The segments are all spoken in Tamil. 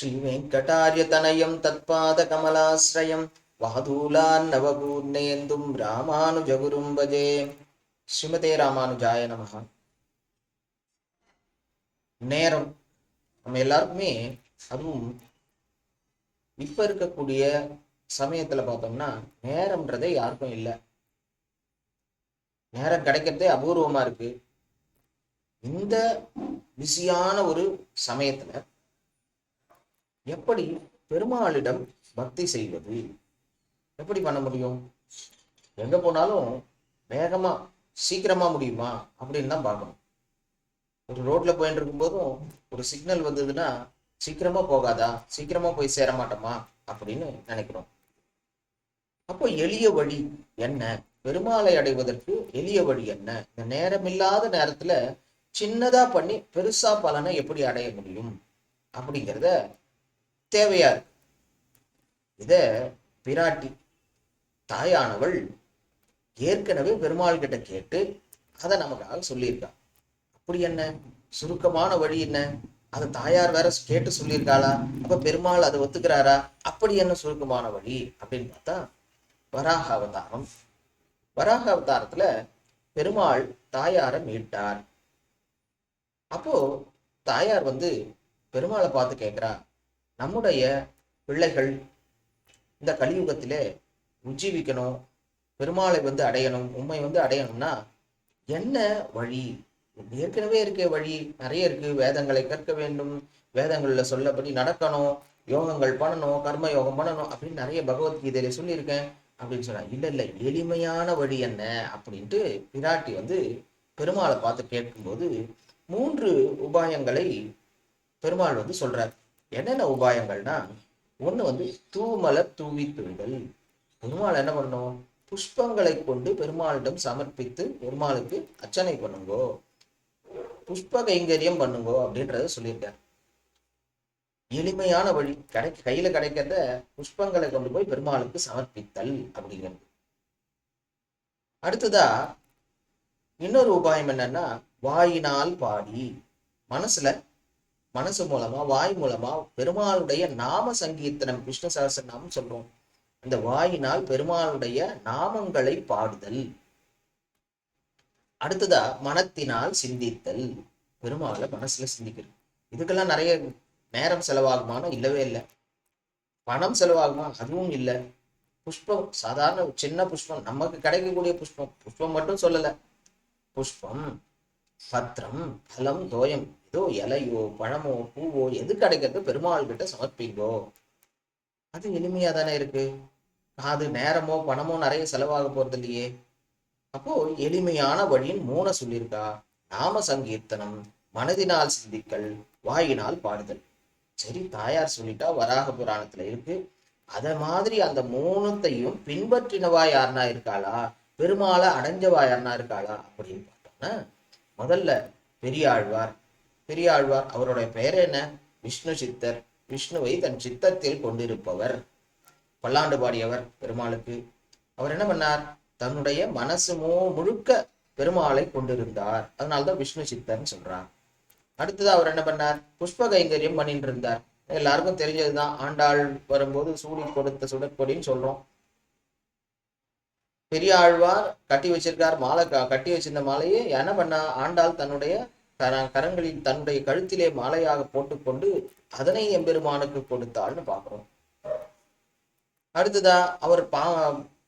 श्रीवेङ्कटार्यतनयं तत्पादकमलाश्रयं वादूलान्नवपूर्णेन्दुं रामानुजगुरुं भजे ஸ்ரீமதே ராமானுஜாய நமஹ நேரம் நம்ம எல்லாருக்குமே அதுவும் இப்ப இருக்கக்கூடிய சமயத்துல பார்த்தோம்னா நேரம்ன்றதே யாருக்கும் இல்லை நேரம் கிடைக்கிறதே அபூர்வமா இருக்கு இந்த பிஸியான ஒரு சமயத்துல எப்படி பெருமாளிடம் பக்தி செய்வது? எப்படி பண்ண முடியும்? எங்க போனாலும் வேகமா சீக்கிரமா முடியுமா? அப்படின்னு தான் பார்க்கணும். ஒரு ரோட்ல போயிட்டு இருக்கும்போதும் ஒரு சிக்னல் வந்ததுன்னா சீக்கிரமா போகாதா? சீக்கிரமா போய் சேர மாட்டோமா? அப்படின்னு நினைக்கிறோம். அப்போ எளிய வழி என்ன? பெருமாளை அடைவதற்கு எளிய வழி என்ன? இந்த நேரமில்லாத நேரத்துல சின்னதா பண்ணி பெருசா பலனை எப்படி அடைய முடியும்? அப்படிங்கிறத தேவையா இருக்கு? இத பிராட்டி தாயானவள் ஏற்கனவே பெருமாள் கிட்ட கேட்டு அதை நமக்காக சொல்லியிருக்கா. அப்படி என்ன? சுருக்கமான வழி என்ன? அதை தாயார் வேற கேட்டு சொல்லியிருக்காளா? அப்ப பெருமாள் அதை ஒத்துக்கிறாரா? அப்படி என்ன சுருக்கமான வழி அப்படின்னு பார்த்தா வராக அவதாரம். வராக அவதாரத்துல பெருமாள் தாயாரை மீட்டார். அப்போ தாயார் வந்து பெருமாளை பார்த்து கேட்கிறா நம்முடைய பிள்ளைகள் இந்த கலியுகத்திலே உஜ்ஜீவிக்கணும் பெருமாளை வந்து அடையணும் உண்மை வந்து அடையணும்னா என்ன வழி? ஏற்கனவே இருக்க வழி. நிறைய இருக்கு. வேதங்களை கற்க வேண்டும். வேதங்கள்ல சொல்லபடி நடக்கணும். யோகங்கள் பண்ணணும். கர்ம யோகம் பண்ணணும் அப்படின்னு நிறைய பகவத்கீதையில சொல்லியிருக்கேன் அப்படின்னு சொன்னா இல்ல இல்ல எளிமையான வழி என்ன அப்படின்ட்டு பிராட்டி வந்து பெருமாளை பார்த்து கேட்கும்போது மூன்று உபாயங்களை பெருமாள் வந்து சொல்றார். என்னென்ன உபாயங்கள்னா ஒண்ணு வந்து தூமலர் தூவி துண்டல் பெருமாள் என்ன பண்ணணும்? புஷ்பங்களை கொண்டு பெருமாளிடம் சமர்ப்பித்து பெருமாளுக்கு அர்ச்சனை பண்ணுங்கோ. புஷ்ப கைங்கரியம் பண்ணுங்கோ அப்படின்றத சொல்லியிருக்கார். எளிமையான வழி கிடை கையில கிடைக்கிறத புஷ்பங்களை கொண்டு போய் பெருமாளுக்கு சமர்ப்பித்தல் அப்படிங்கிறது. அடுத்ததா இன்னொரு உபாயம் என்னன்னா வாயினால் பாடி மனசுல மனசு மூலமா வாய் மூலமா பெருமாளுடைய நாம சங்கீர்த்தனம் விஷ்ணு சகசரநாமம் சொல்றோம். அந்த வாயினால் பெருமாளுடைய நாமங்களை பாடுதல். அடுத்ததா மனத்தினால் சிந்தித்தல். பெருமாளை மனசுல சிந்திக்கிறது. இதுக்கெல்லாம் நிறைய நேரம் செலவாகுமானோ? இல்லவே இல்லை. பணம் செலவாகுமா? அதுவும் இல்லை. புஷ்பம் சாதாரண சின்ன புஷ்பம். நமக்கு கிடைக்கக்கூடிய புஷ்பம். புஷ்பம் மட்டும் சொல்லலை. புஷ்பம். பத்திரம் பலம் தோயம். ஏதோ இலையோ பழமோ பூவோ எது கிடைக்கிறது பெருமாள் கிட்ட சமர்ப்பிங்கோ. அது எளிமையா தானே இருக்கு? அது நேரமோ பணமோ நிறைய செலவாக போறது இல்லையே அப்போ எளிமையான வழியின் மூணை சொல்லியிருக்கா. நாம சங்கீர்த்தனம் மனதினால் சிந்திக்கல் வாயினால் பாடுதல். சரி தாயார் சொல்லிட்டா வராக புராணத்துல இருக்கு. அத மாதிரி அந்த மூணுத்தையும் பின்பற்றினவா யாருனா இருக்காளா? பெருமாளை அடைஞ்சவா யாருனா இருக்காளா? அப்படின்னு பார்த்தோம்னா முதல்ல பெரியாழ்வார். பெரியாழ்வார் அவருடைய பெயர் என்ன? விஷ்ணு சித்தர். விஷ்ணுவை தன் சித்தத்தில் கொண்டிருப்பவர். பல்லாண்டு பாடியவர் பெருமாளுக்கு. அவர் என்ன பண்ணார்? தன்னுடைய மனசு முழுக்க பெருமாளை கொண்டிருந்தார். அதனால்தான் விஷ்ணு சித்தர்னு சொல்றார். அடுத்தது அவர் என்ன பண்ணார்? புஷ்ப கைங்கரியம் பண்ணிட்டு இருந்தார். எல்லாருக்கும் தெரிஞ்சதுதான். ஆண்டாள் வரும்போது சூடி கொடுத்த சுடற்கொடின்னு சொல்றோம். பெரிய ஆழ்வார் கட்டி வச்சிருக்கார் மாலை கட்டி வச்சிருந்த மாலையை என்ன பண்ணா ஆண்டாள் தன்னுடைய கர கரங்களில் தன்னுடைய கழுத்திலே மாலையாக போட்டுக்கொண்டு அதனை எம்பெருமானுக்கு கொடுத்தாள்னு பார்க்கிறோம். அடுத்ததா அவர் பா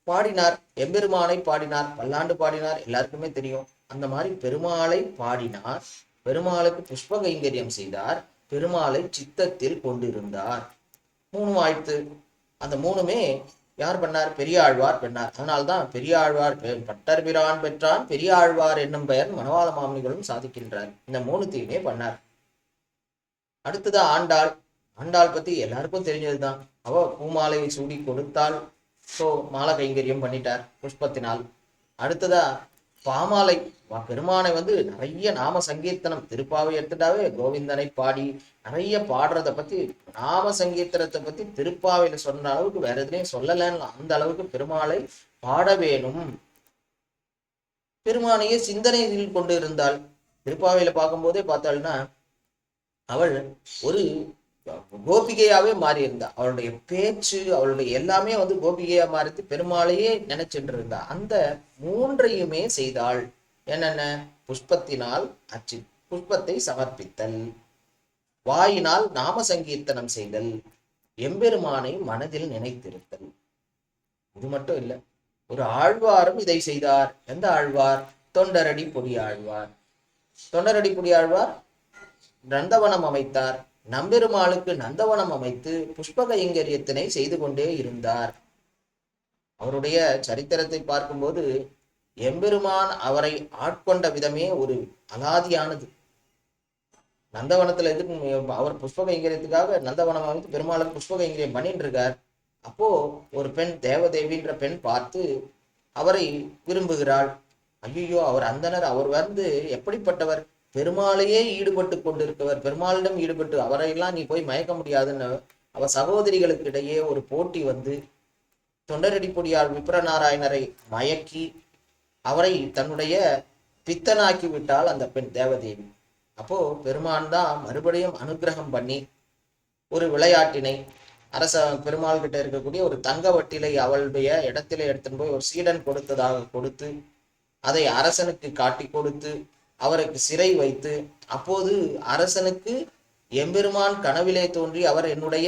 பாடினார் எம்பெருமானை பாடினார் பல்லாண்டு பாடினார் எல்லாருக்குமே தெரியும். அந்த மாதிரி பெருமாளை பாடினார் பெருமாளுக்கு புஷ்ப கைங்கரியம் செய்தார் பெருமாளை சித்தத்தில் கொண்டிருந்தார். மூணு வாழ்த்து அந்த மூணுமே யார் பண்ணார்? பெரியாழ்வார் பண்ணார். அதனால்தான் பெரியாழ்வார் பெ- பட்டர்பிரான் பெற்றான் பெரியாழ்வார் என்னும் பெயர் மனவாள மாமனிகளும் சாதிக்கின்றார். இந்த மூணுத்தையுமே பண்ணார். அடுத்ததா ஆண்டாள். ஆண்டாள் பத்தி எல்லாருக்கும் தெரிஞ்சதுதான். அவ பூமாலையை சூடி கொடுத்தாள். ஸோ மாலை கைங்கரியம் பண்ணிட்டார் புஷ்பத்தினால். அடுத்ததா பாமாலை பெருமானை வந்து நிறைய நாம சங்கீர்த்தனம் திருப்பாவை எடுத்துட்டாவே கோவிந்தனை பாடி நிறைய பாடுறத பத்தி நாம சங்கீர்த்தனத்தை பத்தி திருப்பாவையில சொன்ன அளவுக்கு வேற எதுலையும் சொல்லலன்னு அந்த அளவுக்கு பெருமாளை பாட வேணும். பெருமானையே சிந்தனையில் கொண்டு இருந்தாள். திருப்பாவையில பார்க்கும்போதே பார்த்தாள்னா அவள் ஒரு கோபிகையாவே மாறி இருந்தா அவளுடைய பேச்சு அவளுடைய எல்லாமே வந்து கோபிகையா மாறித்து பெருமாளையே நினைச்சென்று இருந்தா அந்த மூன்றையுமே செய்தாள். என்னென்ன? புஷ்பத்தினால் அச்சு புஷ்பத்தை சமர்ப்பித்தல். வாயினால் நாம சங்கீர்த்தனம் செய்தல். எம்பெருமானை மனதில் நினைத்திருத்தல். இது மட்டும் இல்ல. ஒரு ஆழ்வாரும் இதை செய்தார். எந்த ஆழ்வார்? தொண்டரடி பொடி ஆழ்வார் தொண்டரடி பொடி ஆழ்வார் நந்தவனம் அமைத்தார். நம்பெருமாளுக்கு நந்தவனம் அமைத்து புஷ்ப கைங்கரியத்தினை செய்து கொண்டே இருந்தார். அவருடைய சரித்திரத்தை பார்க்கும்போது எம்பெருமான் அவரை ஆட்கொண்ட விதமே ஒரு அலாதியானது. நந்தவனத்துல எதுக்கு அவர் புஷ்ப கைங்கரியத்துக்காக நந்தவனம் அமைத்து பெருமாளுக்கு புஷ்ப கைங்கரியம் பண்ணிட்டு இருக்கார் அப்போ ஒரு பெண் தேவதேவின்ற பெண் பார்த்து அவரை விரும்புகிறாள். ஐயோ அவர் அந்தனர் அவர் வந்து எப்படிப்பட்டவர்? பெருமாளையே ஈடுபட்டு கொண்டிருக்கவர் பெருமாளிடம் ஈடுபட்டு அவரையெல்லாம் நீ போய் மயக்க முடியாதுன்னு அவ சகோதரிகளுக்கு இடையே ஒரு போட்டி வந்து தொண்டரடிப்பொடியார் விப்ரநாராயணரை மயக்கி அவரை தன்னுடைய பித்தனாக்கி விட்டால் அந்த பெண் தேவதேவி. அப்போ பெருமான் தான் மறுபடியும் அனுகிரகம் பண்ணி ஒரு விளையாட்டினை அரச பெருமாள் கிட்ட இருக்கக்கூடிய ஒரு தங்க வட்டிலை அவளுடைய இடத்திலே எடுத்துன்னு போய் ஒரு சீடன் கொடுத்ததாக கொடுத்து அதை அரசனுக்கு காட்டி கொடுத்து அவருக்கு சிறை வைத்து அப்போது அரசனுக்கு எம்பெருமான் கனவிலே தோன்றி அவர் என்னுடைய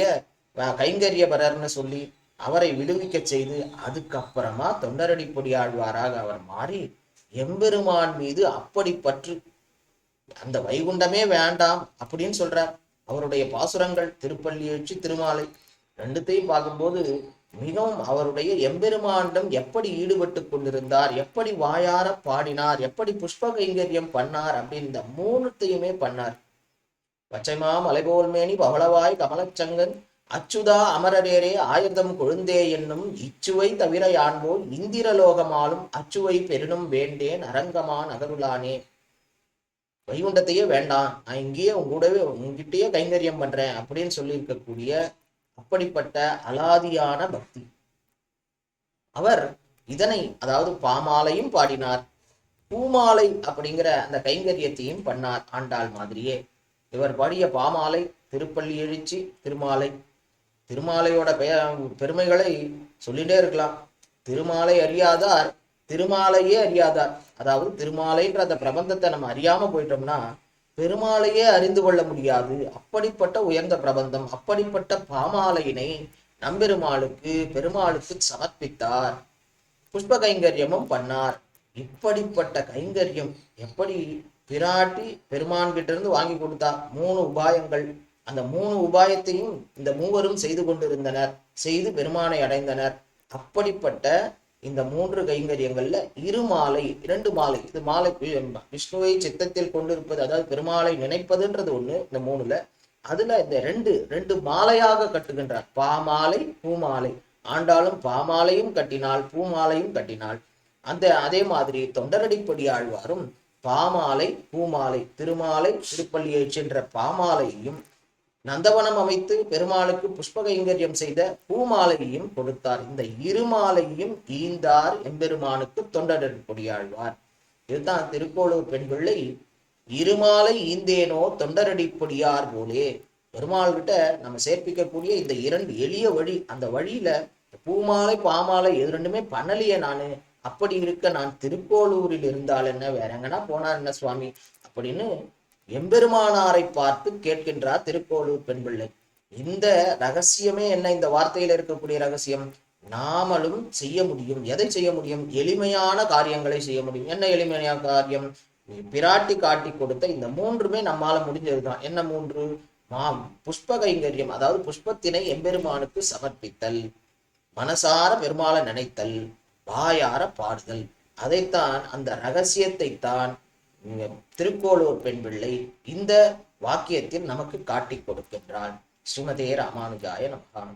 கைங்கரியபரர்னு சொல்லி அவரை விடுவிக்க செய்து அதுக்கப்புறமா தொண்டரடி பொடியாழ்வாராக அவர் மாறி எம்பெருமான் மீது அப்படி பற்று அந்த வைகுண்டமே வேண்டாம் அப்படின்னு சொல்றார். அவருடைய பாசுரங்கள் திருப்பள்ளி எழுச்சி திருமாலை ரெண்டுத்தையும் பார்க்கும்போது மிகவும் அவருடைய எம்பெருமானிடம் எப்படி ஈடுபட்டு கொண்டிருந்தார் எப்படி வாயார பாடினார் எப்படி புஷ்ப கைங்கரியம் பண்ணார் அப்படின்னு இந்த மூணுத்தையுமே பண்ணார். பச்சைமா மலைபோல்மேனி பவளவாய் கமலச்சங்கன் அச்சுதா அமரரேரே ஆயுதம் கொழுந்தே என்னும் இச்சுவை தவிர யான்போல் இந்திரலோகமாலும் அச்சுவை பெருணும் வேண்டேன் அரங்கமான் அகருளானே வைகுண்டத்தையே வேண்டாம் நான் இங்கேயே உங்க கூடவே உங்ககிட்டயே கைங்கரியம் பண்றேன் அப்படின்னு சொல்லியிருக்கக்கூடிய அப்படிப்பட்ட அலாதியான பக்தி. அவர் இதனை அதாவது பாமாலையும் பாடினார் பூமாலை அப்படிங்கிற அந்த கைங்கரியத்தையும் பண்ணார் ஆண்டாள் மாதிரியே. இவர் பாடிய பாமாலை திருப்பள்ளி எழுச்சி திருமாலை. திருமாலையோட பெய பெருமைகளை சொல்லிட்டே இருக்கலாம். திருமாலை அறியாதார் திருமாலையே அறியாதார். அதாவது திருமாலைன்ற அந்த பிரபந்தத்தை நம்ம அறியாம போயிட்டோம்னா பெருமாளையே அறிந்து கொள்ள முடியாது. அப்படிப்பட்ட உயர்ந்த பிரபந்தம் அப்படிப்பட்ட பாமாலையினை நம்பெருமாளுக்கு பெருமாளுக்கு சமர்ப்பித்தார். புஷ்ப கைங்கரியமும் பண்ணார். இப்படிப்பட்ட கைங்கரியம் எப்படி பிராட்டி பெருமான் கிட்ட இருந்து வாங்கி கொடுத்தா? மூணு உபாயங்கள். அந்த மூணு உபாயத்தையும் இந்த மூவரும் செய்து கொண்டிருந்தனர். செய்து பெருமானை அடைந்தனர். அப்படிப்பட்ட இந்த மூன்று கைங்கரியங்கள்ல இரு மாலை இரண்டு மாலை. இது மாலை விஷ்ணுவை சித்தத்தில் கொண்டிருப்பது அதாவது பெருமாளை நினைப்பதுன்றது ஒண்ணு இந்த மூணுல. அதுல இந்த ரெண்டு ரெண்டு மாலையாக கட்டுகின்றார். பாமாலை பூமாலை ஆண்டாளும் பாமாலையும் கட்டினாள் பூமாலையும் கட்டினாள் அந்த அதே மாதிரி தொண்டரடிப்படி ஆழ்வாரும் பாமாலை பூமாலை திருமாலை திருப்பள்ளியை சென்ற பாமாலையையும் நந்தவனம் அமைத்து பெருமாளுக்கு புஷ்ப கைங்கரியம் செய்த பூமாலையையும் கொடுத்தார். இந்த இரு மாலையையும் ஈந்தார் எம்பெருமானுக்கு தொண்டரடி கொடியாழ்வார். இதுதான் திருக்கோளூர் பெண் பிள்ளை இருமாலை ஈந்தேனோ தொண்டரடி பொடியார் போலே. பெருமாள் கிட்ட நம்ம சேர்ப்பிக்கக்கூடிய இந்த இரண்டு எளிய வழி அந்த வழியில பூமாலை பாமாலை இது ரெண்டுமே பண்ணலையே நானு. அப்படி இருக்க நான் திருக்கோளூரில் இருந்தால் என்ன? வேற எங்கன்னா போனார் என்ன சுவாமி? அப்படின்னு எம்பெருமானாரை பார்த்து கேட்கின்றார் திருக்கோளூர் பெண் பிள்ளை இந்த ரகசியமே என்ன? இந்த வார்த்தையில இருக்கக்கூடிய ரகசியம் நாமளும் செய்ய முடியும். எதை செய்ய முடியும்? எளிமையான காரியங்களை செய்ய முடியும். என்ன எளிமையான காரியம்? பிராட்டி காட்டி கொடுத்த இந்த மூன்றுமே நம்மால முடிஞ்சதுதான். என்ன மூன்று? மாம் புஷ்ப கைங்கரியம் அதாவது புஷ்பத்தினை எம்பெருமானுக்கு சமர்ப்பித்தல் மனசார பெருமாளை நினைத்தல் வாயார பாடுதல். அதைத்தான் அந்த ரகசியத்தை தான் திருக்கோளூர் பெண் பிள்ளை இந்த வாக்கியத்தில் நமக்கு காட்டிக் கொடுக்கின்றான். ஸ்ரீமதே ராமானுஜாய நமகான்